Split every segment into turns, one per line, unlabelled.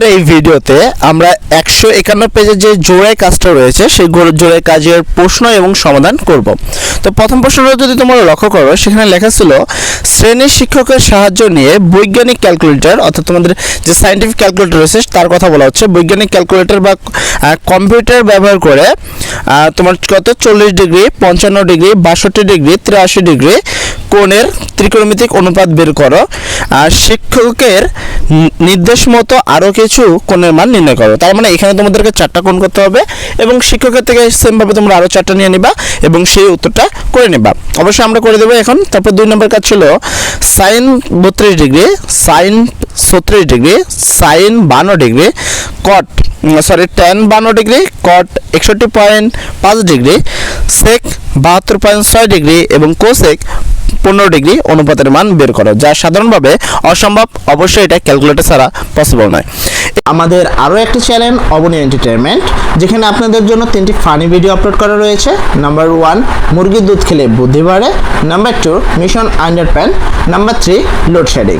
আজকের এই ভিডিওতে আমরা একশো একান্ন পেজের যে জোড়ায় কাজটা রয়েছে, সেই জোড়াই কাজের প্রশ্ন এবং সমাধান করব। তো প্রথম প্রশ্নটা যদি তোমরা লক্ষ্য করো, সেখানে লেখা ছিল, শ্রেণির শিক্ষকের সাহায্য নিয়ে বৈজ্ঞানিক ক্যালকুলেটর, অর্থাৎ তোমাদের যে সায়েন্টিফিক ক্যালকুলেটর রয়েছে, তার কথা বলা হচ্ছে, বৈজ্ঞানিক ক্যালকুলেটর বা কম্পিউটার ব্যবহার করে তোমার কত? চল্লিশ ডিগ্রি, পঞ্চান্ন ডিগ্রি, বাষট্টি ডিগ্রি, তিরাশি ডিগ্রি কোণের ত্রিকোণমিতিক অনুপাত বের করো। আর শিক্ষকের নির্দেশ মতো আরও কিছু কোণের মান নির্ণয় করো। তার মানে এখানে তোমাদেরকে চারটা কোণ করতে হবে এবং শিক্ষকের থেকে সেমভাবে তোমরা আরও চারটা নিয়ে নিবা এবং সেই উত্তরটা করে নেবা। অবশ্যই আমরা করে দেবো এখন। তারপর দুই নম্বর কাজ ছিল সাইন বত্রিশ ডিগ্রি, সাইন ছত্রিশ ডিগ্রি, সাইন বান্ন ডিগ্রি কট সরি টেন বান্ন ডিগ্রি কট একষট্টি পয়েন্ট পাঁচ ডিগ্রি সেক বাহাত্তর পয়েন্ট ছয় ডিগ্রি এবং কোসেক পনেরো ডিগ্রি অনুপাতের মান বের করো, যা সাধারণভাবে অসম্ভব। অবশ্যই এটা ক্যালকুলেটর ছাড়া পসিবল নয়। আমাদের আরও একটি চ্যানেল, অবনী এন্টারটেনমেন্ট যেখানে আপনাদের জন্য তিনটি ফানি ভিডিও আপলোড করা রয়েছে। নাম্বার ওয়ান মুরগির দুধ খেলে বুদ্ধি বাড়ে। Number two mission under pan number three load shedding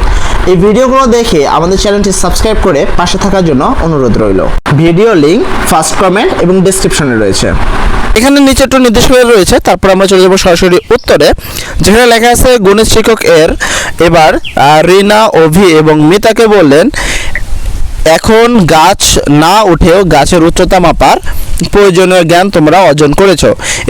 এই ভিডিওগুলো দেখে আমাদের চ্যানেলটি সাবস্ক্রাইব করে পাশে থাকার জন্য অনুরোধ রইল। ভিডিও লিঙ্ক ফার্স্ট কমেন্ট এবং ডিসক্রিপশনে রয়েছে। এখানে নিচে একটু নির্দেশ করে রয়েছে, তারপর আমরা চলে যাব সরাসরি উত্তরে। যেখানে লেখা আছে গণিত শিক্ষক এর, এবার রিনা, অভি এবং মিতাকে বললেন এখন গাছ না উঠেও গাছের উচ্চতা মাপার প্রয়োজনীয় জ্ঞান তোমরা অর্জন করেছ।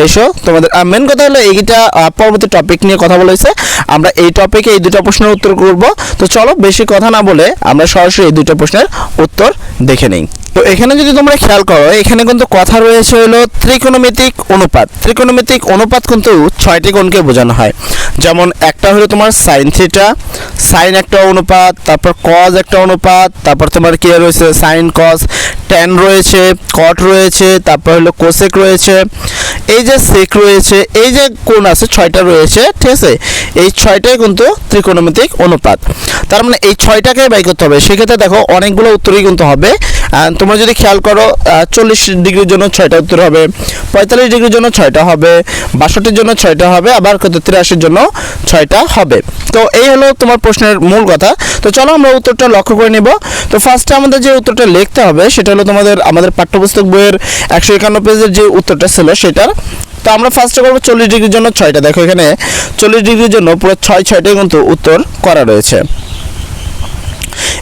এসো, তোমাদের মেন কথা হলো এইটা পরবর্তী টপিক নিয়ে কথা বলেছে আমরা এই টপিকে এই দুটো প্রশ্নের উত্তর করব। তো চলো, বেশি কথা না বলে আমরা সরাসরি এই দুটো প্রশ্নের উত্তর দেখে নিই। তো এখানে যদি তোমরা খেয়াল করো, এখানে কিন্তু কথা রয়েছে হলো ত্রিকোণমিতিক অনুপাত। ত্রিকোণমিতিক অনুপাত কিন্তু ছয়টি কোণকে বোঝানো হয়। যেমন একটা হলো তোমার সাইন থিটা সাইন একটা অনুপাত, তারপর কজ একটা অনুপাত, তারপর তোমার কি রয়েছে? সাইন কজ ট্যান রয়েছে কট রয়েছে, তারপর হলো কোসেক রয়েছে। এই যে সেক রয়েছে, এই যে কোণ আছে, ছয়টা রয়েছে, ঠিক আছে? এই ছয়টাই কিন্তু ত্রিকোণমিতিক অনুপাত। তার মানে এই ছয়টাকে বাই করতে হবে। সেক্ষেত্রে দেখো, অনেকগুলো উত্তরই কিন্তু হবে। তোমরা যদি খেয়াল করো চল্লিশ ডিগ্রির জন্য ছয়টা উত্তর হবে, পঁয়তাল্লিশ ডিগ্রির জন্য ছয়টা হবে, বাষট্টির জন্য ছয়টা হবে, আবার কত, তিরাশির জন্য ছয়টা হবে। তো এই হলো তোমার প্রশ্নের মূল কথা। তো চলো আমরা উত্তরটা লক্ষ্য করে নেব। তো ফার্স্টে আমাদের যে উত্তরটা লিখতে হবে, সেটা হলো তোমাদের, আমাদের পাঠ্যপুস্তক বইয়ের একশো একান্ন পেজের যে উত্তরটা ছিল সেটার। তো আমরা ফার্স্টে করব চল্লিশ ডিগ্রির জন্য ছয়টা। দেখো এখানে চল্লিশ ডিগ্রির জন্য পুরো ছয়, ছয়টাই কিন্তু উত্তর করা রয়েছে।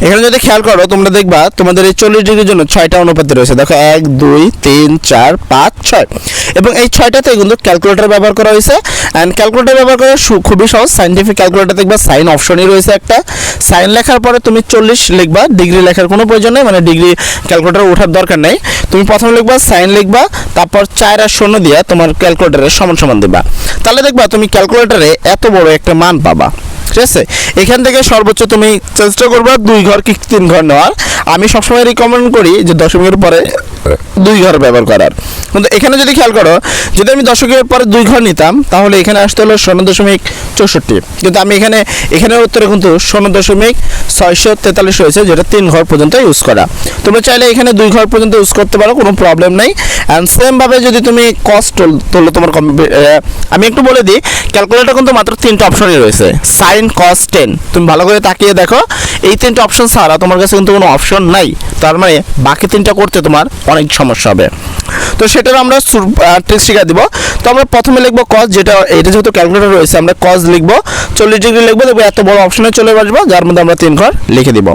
এখানে যদি খেয়াল করো, তোমরা দেখবা তোমাদের এই চল্লিশ ডিগ্রির জন্য ছয়টা অনুপাতে রয়েছে। দেখো, এক, দুই, তিন, চার, পাঁচ, ছয়। এবং এই ছয়টাতে কিন্তু ক্যালকুলেটর ব্যবহার করা হয়েছে। অ্যান্ড ক্যালকুলেটর ব্যবহার করা খুবই সহজ। সাইন্টিফিক ক্যালকুলেটর দেখবা সাইন অপশনই রয়েছে একটা। সাইন লেখার পরে তুমি চল্লিশ লিখবা। ডিগ্রি লেখার কোনো প্রয়োজন নেই। মানে ডিগ্রি ক্যালকুলেটর ওঠার দরকার নেই। তুমি প্রথমে লিখবা সাইন লিখবা, তারপর চার আর শূন্য দিয়ে তোমার ক্যালকুলেটরের সমান সমান দিবা। তাহলে দেখবা তুমি ক্যালকুলেটরে এত বড় একটা মান পাবা। ঠিক আছে? এখান থেকে সর্বোচ্চ তুমি চেষ্টা করবা দুই ঘর কি তিন ঘর নেওয়ার। আমি সবসময় রিকমেন্ড করি যে দশমিকের পরে দুই ঘর ব্যবহার করার। কিন্তু এখানে যদি খেয়াল করো, যদি আমি দশকের পরে দুই ঘর নিতাম, তাহলে এখানে আসতে হলো শূন্য দশমিক চৌষট্টি। কিন্তু আমি এখানে, এখানের উত্তরে কিন্তু শূন্য দশমিক ছয়শো তেতাল্লিশ রয়েছে, যেটা তিন ঘর পর্যন্ত ইউজ করা। তোমরা চাইলে এখানে দুই ঘর পর্যন্ত ইউজ করতে পারো, কোনো প্রবলেম নেই। অ্যান্ড সেমভাবে যদি তুমি কস্ট তুললো তোমার আমি একটু বলে দিই ক্যালকুলেটর কিন্তু মাত্র তিনটা অপশনই রয়েছে। সাইন কস টেন তুমি ভালো করে তাকিয়ে দেখো, এই তিনটা অপশন ছাড়া তোমার কাছে কিন্তু কোনো অপশন নাই। তার মানে বাকি তিনটা করতে তোমার অনেক সমস্যা হবে। তো সেটার আমরা ট্রিক্স শিখা দিব। তো আমরা প্রথমে লিখব কজ যেটা, এটা যেহেতু ক্যালকুলেটর রয়েছে, আমরা কজ লিখব। চল্লিশ ডিগ্রি লিখব, দেখব এত বড় অপশনে চলে আসব, যার মধ্যে আমরা তিন ঘর লিখে দিব।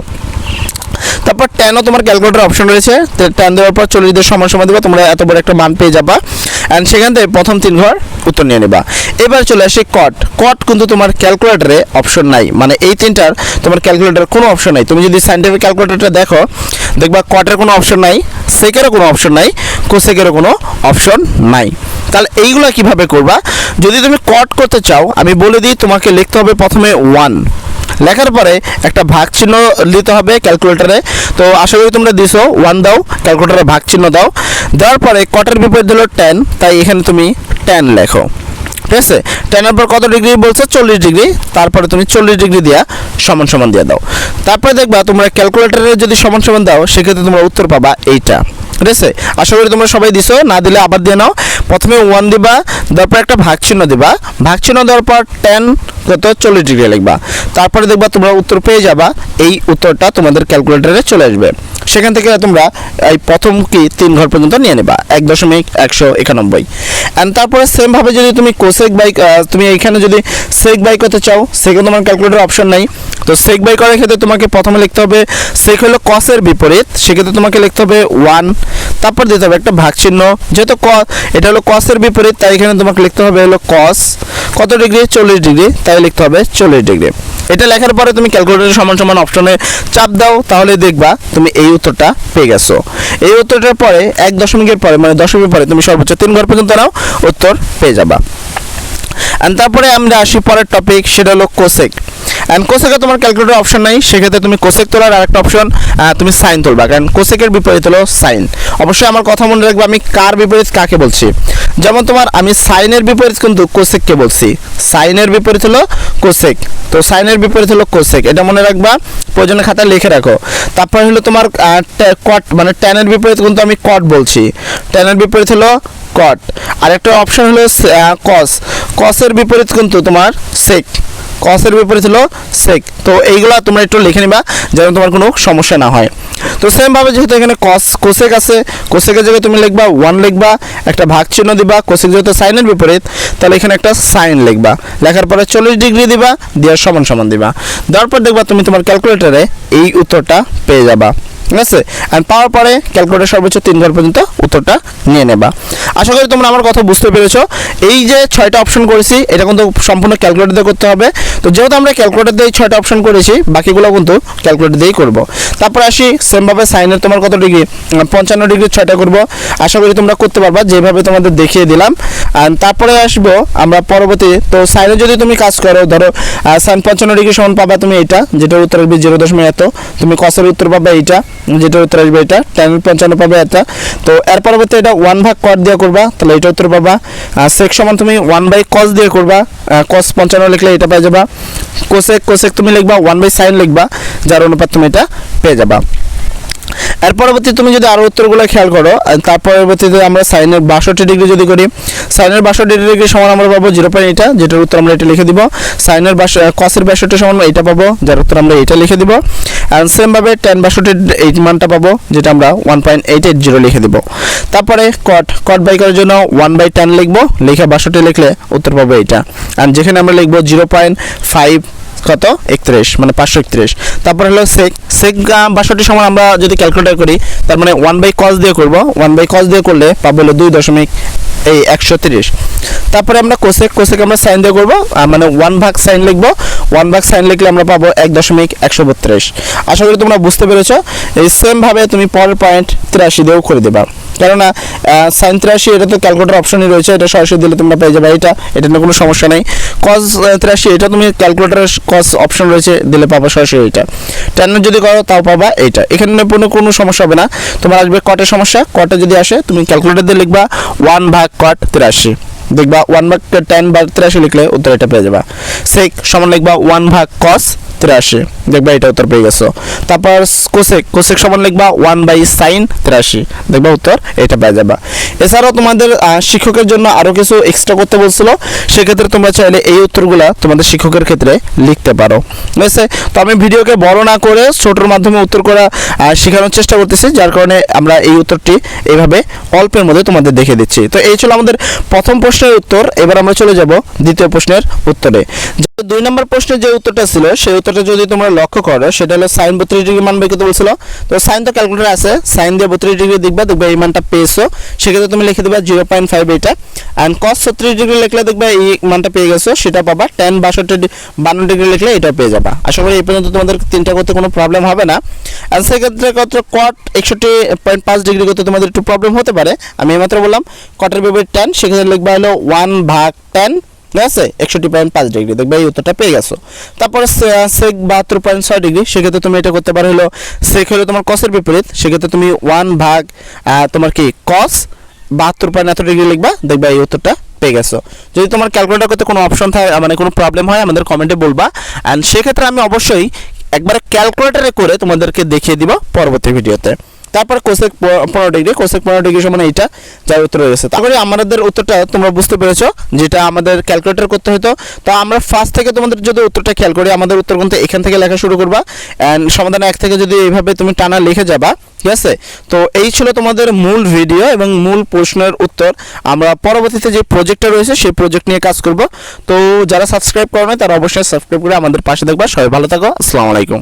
তারপর ট্যানও তোমার ক্যালকুলেটর অপশন রয়েছে। ট্যান দেওয়ার পর চল্লিশ দিয়ে সমান সমান দেবা, তোমরা এত বড় একটা মান পেয়ে যাবা। অ্যান্ড সেখান থেকে প্রথম তিন ঘর উত্তর নিয়ে নেবা। এবার চলে আসে কট কট কিন্তু তোমার ক্যালকুলেটরে অপশন নাই। মানে এই তিনটার তোমার ক্যালকুলেটর কোনো অপশন নাই। তুমি যদি সাইন্টিফিক ক্যালকুলেটরটা দেখো, দেখবা কটের কোনো অপশন নাই সেকেরও কোনো অপশন নাই কোসেকেরও কোনো অপশন নাই। তাহলে এইগুলো কীভাবে করবা? যদি তুমি কট করতে চাও, আমি বলে দিই, তোমাকে লিখতে হবে প্রথমে ওয়ান লেখার পরে একটা ভাগ চিহ্ন দিতে হবে ক্যালকুলেটরে। তো আশা করি তোমরা দিছো ওয়ান দাও, ক্যালকুলেটারে ভাগ চিহ্ন দাও। দেওয়ার পরে কটের বিপরীত হলো টেন তাই এখানে তুমি টেন লেখো। ঠিক আছে? টেনের পর কত ডিগ্রি বলছে? চল্লিশ ডিগ্রি। তারপরে তুমি চল্লিশ ডিগ্রি দিয়া সমান সমান দিয়ে দাও। তারপরে দেখবা তোমরা ক্যালকুলেটরে যদি সমান সমান দাও, সেক্ষেত্রে তোমরা উত্তর পাবা এইটা। ঠিক আছে? আশা করি তোমরা সবাই দিছো, না দিলে আবার দিয়ে নাও। প্রথমে ওয়ান দিবা তারপর পর একটা ভাগ চিহ্ন দিবা। ভাগ চিহ্ন দেওয়ার পর টেন কত? চল্লিশ ডিগ্রি লিখবা। তারপরে দেখবা তোমরা উত্তর পেয়ে যাবা, এই উত্তরটা তোমাদের ক্যালকুলেটরে চলে আসবে। সেখান থেকে তোমরা এই প্রথম কি তিন ঘর পর্যন্ত নিয়ে নেবা, এক দশমিক একশো একানব্বই। অ্যান্ড তারপরে সেমভাবে যদি তুমি কোসেক বাইক তুমি এইখানে যদি সেক বাই করতে চাও, সেখানে তোমার ক্যালকুলেটর অপশন নাই। তো সেক বাই করার ক্ষেত্রে তোমাকে প্রথমে লিখতে হবে সেক হলো কসের বিপরীত, সেক্ষেত্রে তোমাকে লিখতে হবে ওয়ান তারপর দিতে হবে একটা ভাগ চিহ্ন যেহেতু ক, এটা হলো কসের বিপরীত, তাই এখানে তোমাকে লিখতে হবে হলো কস কত ডিগ্রি চল্লিশ ডিগ্রি তাই লিখতে হবে চল্লিশ ডিগ্রি এটা লেখার পরে তুমি ক্যালকুলেটরের সমান সমান অপশনে চাপ দাও, তাহলে দেখবা তুমি এই উত্তরটা পেয়ে গেছো। এই উত্তরটার পরে এক দশমিকের পরে মানে দশমিকের পরে তুমি সর্বোচ্চ তিন ঘর পর্যন্ত নাও, উত্তর পেয়ে যাবা। অ্যান্ড তারপরে আমরা আসি পরের টপিক সেটা হলো কোসেক অ্যান্ড কোসেকে তোমার ক্যালকুলেটর অপশন নাই, সেক্ষেত্রে তুমি কোসেক তোলার আরেকটা অপশন তুমি সাইন তুলবা। কারণ কোসেকের বিপরীত হলো সাইন। অবশ্যই আমার কথা মনে রাখবে, আমি কার বিপরীত কাকে বলছি? যেমন তোমার, আমি সাইনের বিপরীত কিন্তু কোসেককে বলছি। সাইনের বিপরীত হলো কোসেক তো সাইনের বিপরীত হলো কোসেক এটা মনে রাখবা, প্রয়োজনের খাতায় লিখে রাখো। তারপর হলো তোমার কট মানে ট্যানের বিপরীত কিন্তু আমি কট বলছি। ট্যানের বিপরীত হলো কট আর একটা অপশন হলো কস কসের বিপরীত কিন্তু তোমার সেক কসের বিপরীত হলো সেক তো এইগুলা তোমরা একটু লিখে নিবা, যেন তোমার কোনো সমস্যা না হয়। তো সেমভাবে যেহেতু এখানে কস কোসেক আছে কোসেকের জায়গায় তুমি লিখবা ওয়ান লিখবা, একটা ভাগ চিহ্ন দিবা কোসেক যেহেতু সাইনের বিপরীত, তাহলে এখানে একটা সাইন লিখবা। লেখার পরে চল্লিশ ডিগ্রি দিবা, দেওয়ার সমান সমান দিবা। দেওয়ার পর দেখবা তুমি তোমার ক্যালকুলেটরে এই উত্তরটা পেয়ে যাবা। ঠিক আছে? অ্যান্ড পাওয়ার পরে ক্যালকুলেটর সর্বোচ্চ তিন ঘর পর্যন্ত উত্তরটা নিয়ে নেবা। আশা করি তোমরা আমার কথা বুঝতে পেরেছ। এই যে ছয়টা অপশন করেছি, এটা কিন্তু সম্পূর্ণ ক্যালকুলেটর দিয়ে করতে হবে। তো যেহেতু আমরা ক্যালকুলেটর দিয়ে ছয়টা অপশন করেছি, বাকিগুলো কিন্তু ক্যালকুলেটর দিয়েই করব। তারপর আসি, সেমভাবে সাইনের তোমার কত ডিগ্রি পঞ্চান্ন ডিগ্রি ছয়টা করব। আশা করি তোমরা করতে পারবা, যেভাবে তোমাদের দেখিয়ে দিলাম। অ্যান্ড তারপরে আসব আমরা পরবর্তী, তো সাইনে যদি তুমি কাজ করো, ধরো সাইন পঞ্চান্ন ডিগ্রি সমান পাবা তুমি এটা যেটার উত্তর আসবে জিরো দশমিক এত। তুমি কসের উত্তর পাবা এইটা। যেটার উত্তর আসবে এটা। টাইম পঞ্চান্ন পাবে এটা। তো এর পরবর্তী এটা ওয়ান ভাগ কট দিয়ে করবা, তাহলে এটা উত্তর পাবা। সেক সমান তুমি ওয়ান বাই কস দিয়ে করবা। কস পঞ্চান্ন লিখলে এটা পেয়ে যাবা। কোসেক কোসেক তুমি লিখবা ওয়ান বাই সাইন লিখবা, যার অনুপাত তুমি এটা পেয়ে যাবা। এর পরবর্তী তুমি যদি আরও উত্তরগুলো খেয়াল করো তার পরবর্তীতে আমরা সাইনের বাষট্টি ডিগ্রি যদি করি, সাইনের বাষট্টি ডিগ্রি সমান আমরা পাবো জিরো পয়েন্ট এটা যেটার উত্তর আমরা এটা লিখে দিব। সাইনের বাস কসের বাষট্টি সমান এটা পাবো, যার উত্তর আমরা এটা লিখে দিব। অ্যান্ড সেমভাবে টেন বাষট্টি এই মানটা পাবো, যেটা আমরা one point eight eight zero লিখে দিব। তারপরে কট কট বাই করার জন্য ওয়ান বাই টেন লিখব, লিখে বাষট্টি লিখলে উত্তর পাবো এটা। অ্যান্ড যেখানে আমরা লিখব জিরো পয়েন্ট ফাইভ কত? একত্রিশ মানে পাঁচশো একত্রিশ। তারপর হলো সেক সেক বাষট্টি সমান আমরা যদি ক্যালকুলেটার করি, তার মানে ওয়ান বাই কস দিয়ে করব। ওয়ান বাই কস দিয়ে করলে পাবো হলো দুই দশমিক, এই একশো তিরিশ। তারপরে আমরা কোসেক কোসেক আমরা সাইন দিয়ে করব মানে ওয়ান ভাগ সাইন লিখব। ওয়ান ভাগ সাইন লিখলে আমরা পাবো এক দশমিক একশো বত্রিশ। আশা করি তোমরা বুঝতে পেরেছ। এই সেমভাবে তুমি পরের পয়েন্ট তিরাশি দিয়েও করে দেবা। কেননা সাইন তিরাশি, এটা তো ক্যালকুলেটার অপশনই রয়েছে, এটা সরাসরি দিলে তোমরা পেয়ে যাবে, এটা এটা নিয়ে কোনো সমস্যা নেই। কস তিরাশি, এটা তুমি ক্যালকুলেটারের কস অপশন রয়েছে, দিলে পাবা সরাসরি এটা। টেন যদি করো, তাও পাবা এইটা। এখানে কোনো কোনো সমস্যা হবে না। তোমার আসবে কটের সমস্যা। কটে যদি আসে, তুমি ক্যালকুলেটার দিয়ে লিখবা ওয়ান ভাগ কট তিরাশি। দেখবা ওয়ান ভাগ টেন ভাগ তিরাশি লিখলে উত্তর এটা পেয়ে যাবা। সেক সমান লিখবা ওয়ান ভাগ কস তিরাশি। দেখবা এটা উত্তর পেয়ে গেছো। তারপর কোসেক কোসেক সমান লিখবা ওয়ান বাই সাইন তিরাশি। দেখবা উত্তর, এটা পেয়ে যাবা। এছাড়াও তোমাদের শিক্ষকের জন্য আরও কিছু এক্সট্রা করতে বলছিল। সেক্ষেত্রে তোমরা চাইলে এই উত্তরগুলা তোমাদের শিক্ষকের ক্ষেত্রে লিখতে পারো। ঠিক তো আমি ভিডিওকে বড় না করে ছোটোর মাধ্যমে উত্তর করা শেখানোর চেষ্টা করতেছি, যার কারণে আমরা এই উত্তরটি এইভাবে অল্পের মধ্যে তোমাদের দেখে দিচ্ছি। তো এই ছিল আমাদের প্রথম প্রশ্নের উত্তর। এবার আমরা চলে যাব দ্বিতীয় প্রশ্নের উত্তরে। দুই নম্বর প্রশ্নের যে উত্তরটা ছিল, সেই উত্তরটা যদি তোমরা লক্ষ্য করো, সেটা হলো সাইন বত্রিশ ডিগ্রি মান বের বলছিল। তো সাইন তো ক্যালকুলেটার আছে, সাইন দিয়ে বত্রিশ ডিগ্রি দেখবা, দেখবে এই মানটা পেয়েছ। সেক্ষেত্রে তুমি লিখে দেবা জিরো পয়েন্ট ফাইভ এটা। অ্যান্ড কস ছত্রিশ ডিগ্রি লিখলে দেখবে এই মানটা পেয়ে গেছো, সেটা পাবা টেন বাষট্টি বান্ন ডিগ্রি লিখলে এটা পেয়ে যাবা। আশা করি এই পর্যন্ত তোমাদের তিনটা করতে কোনো প্রবলেম হবে না। অ্যান্ড সেক্ষেত্রে কত কট একষট্টি পয়েন্ট পাঁচ ডিগ্রি করতে তোমাদের একটু প্রবলেম হতে পারে। আমি এইমাত্র বললাম কটের বিপরীত টেন সেক্ষেত্রে লিখবা হলো ওয়ান ভাগ টেন ঠিক আছে? একষট্টি পয়েন্ট পাঁচ ডিগ্রি। দেখবে এই উত্তরটা পেয়ে গেছো। তারপরে সেক বাহাত্তর পয়েন্ট ছয় ডিগ্রি, সেক্ষেত্রে তুমি এটা করতে পারো হলো সেক হলো তোমার কসের বিপরীত, সেক্ষেত্রে তুমি ওয়ান ভাগ তোমার কি কস বাহাত্তর পয়েন্ট এত ডিগ্রি লিখবা, দেখবা এই উত্তরটা পেয়ে গেছো। যদি তোমার ক্যালকুলেটর করতে কোনো অপশন থাকে মানে কোনো প্রবলেম হয়, আমাদের কমেন্টে বলবা। অ্যান্ড সেক্ষেত্রে আমি অবশ্যই একবারে ক্যালকুলেটারে করে তোমাদেরকে দেখিয়ে দিব পরবর্তী ভিডিওতে। তারপর কোসেক পনেরো ডিগ্রি, কোসেক পনেরো ডিগ্রি সমান এইটা যার উত্তর রয়েছে তারপরে আমাদের উত্তরটা তোমরা বুঝতে পেরেছ, যেটা আমাদের ক্যালকুলেটর করতে হতো। তো আমরা ফার্স্ট থেকে তোমাদের যদি উত্তরটা খেয়াল করি, আমাদের উত্তর কিন্তু এখান থেকে লেখা শুরু করবা। অ্যান্ড সমাধান এক থেকে যদি এইভাবে তুমি টানা লিখে যাবা, ঠিক আছে? তো এই ছিল তোমাদের মূল ভিডিও এবং মূল প্রশ্নের উত্তর। আমরা পরবর্তীতে যে প্রজেক্টটা রয়েছে, সেই প্রজেক্ট নিয়ে কাজ করব। তো যারা সাবস্ক্রাইব করো না তারা অবশ্যই সাবস্ক্রাইব করে আমাদের পাশে দেখবা। সবাই ভালো থাকো। আসসালামু আলাইকুম।